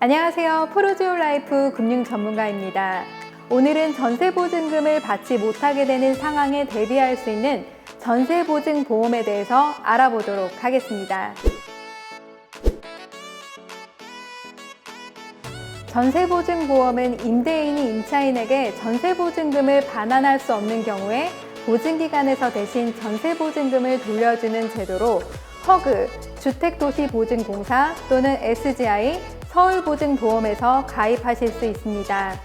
안녕하세요. 프로지오 라이프 금융 전문가입니다. 오늘은 전세 보증금을 받지 못하게 되는 상황에 대비할 수 있는 전세 보증 보험에 대해서 알아보도록 하겠습니다. 전세 보증 보험은 임대인이 임차인에게 전세 보증금을 반환할 수 없는 경우에 보증기관에서 대신 전세 보증금을 돌려주는 제도로 허그, 주택도시보증공사 또는 SGI, 서울보증보험에서 가입하실 수 있습니다.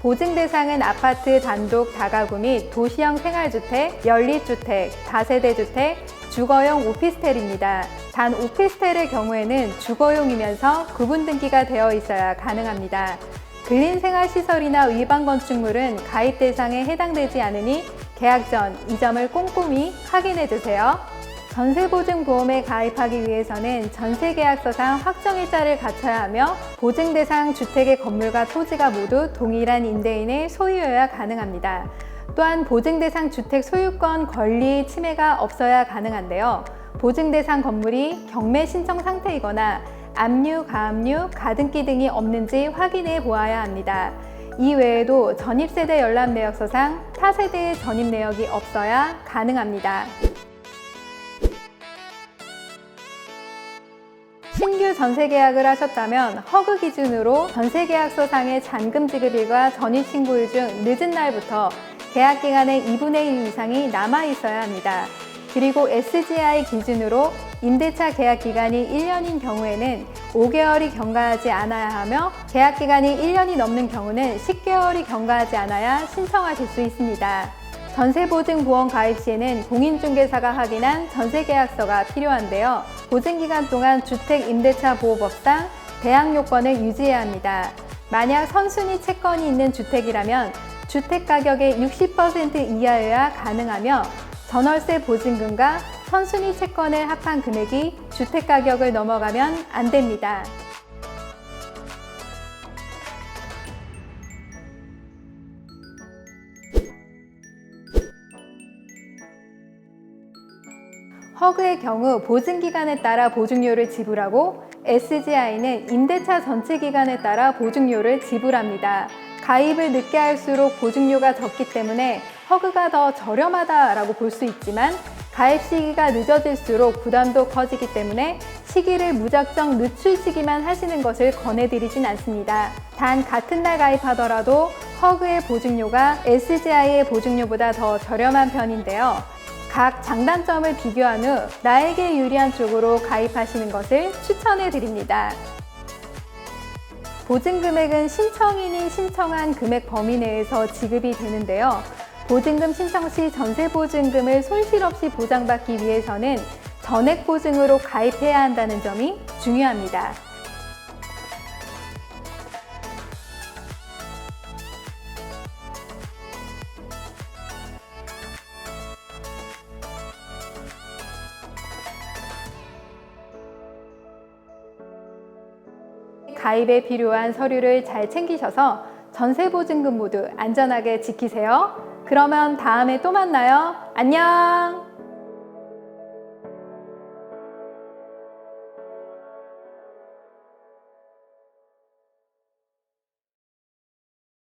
보증 대상은 아파트 단독 다가구 및 도시형 생활주택, 연립주택, 다세대 주택, 주거용 오피스텔입니다. 단 오피스텔의 경우에는 주거용이면서 구분 등기가 되어 있어야 가능합니다. 근린생활시설이나 위반 건축물은 가입 대상에 해당되지 않으니 계약 전 이 점을 꼼꼼히 확인해 주세요. 전세보증보험에 가입하기 위해서는 전세계약서상 확정일자를 갖춰야 하며 보증 대상 주택의 건물과 토지가 모두 동일한 임대인의 소유여야 가능합니다. 또한 보증 대상 주택 소유권 권리 침해가 없어야 가능한데요. 보증 대상 건물이 경매 신청 상태이거나 압류, 가압류, 가등기 등이 없는지 확인해 보아야 합니다. 이 외에도 전입세대 열람 내역서상 타세대의 전입 내역이 없어야 가능합니다. 신규 전세 계약을 하셨다면 허그 기준으로 전세 계약서상의 잔금 지급일과 전입 신고일 중 늦은 날부터 계약 기간의 2분의 1 이상이 남아 있어야 합니다. 그리고 SGI 기준으로 임대차 계약 기간이 1년인 경우에는 5개월이 경과하지 않아야 하며 계약 기간이 1년이 넘는 경우는 10개월이 경과하지 않아야 신청하실 수 있습니다. 전세보증보험 가입 시에는 공인중개사가 확인한 전세계약서가 필요한데요. 보증기간 동안 주택임대차보호법상 대항 요건을 유지해야 합니다. 만약 선순위 채권이 있는 주택이라면 주택 가격의 60% 이하여야 가능하며 전월세 보증금과 선순위 채권을 합한 금액이 주택 가격을 넘어가면 안 됩니다. 허그의 경우 보증 기간에 따라 보증료를 지불하고 SGI는 임대차 전체 기간에 따라 보증료를 지불합니다. 가입을 늦게 할수록 보증료가 적기 때문에 허그가 더 저렴하다라고 볼 수 있지만 가입 시기가 늦어질수록 부담도 커지기 때문에 시기를 무작정 늦추시기만 하시는 것을 권해드리진 않습니다. 단 같은 날 가입하더라도 허그의 보증료가 SGI의 보증료보다 더 저렴한 편인데요. 각 장단점을 비교한 후 나에게 유리한 쪽으로 가입하시는 것을 추천해 드립니다. 보증 금액은 신청인이 신청한 금액 범위 내에서 지급이 되는데요. 보증금 신청 시 전세 보증금을 손실 없이 보장받기 위해서는 전액 보증으로 가입해야 한다는 점이 중요합니다. 가입에 필요한 서류를 잘 챙기셔서 전세 보증금 모두 안전하게 지키세요. 그러면 다음에 또 만나요. 안녕!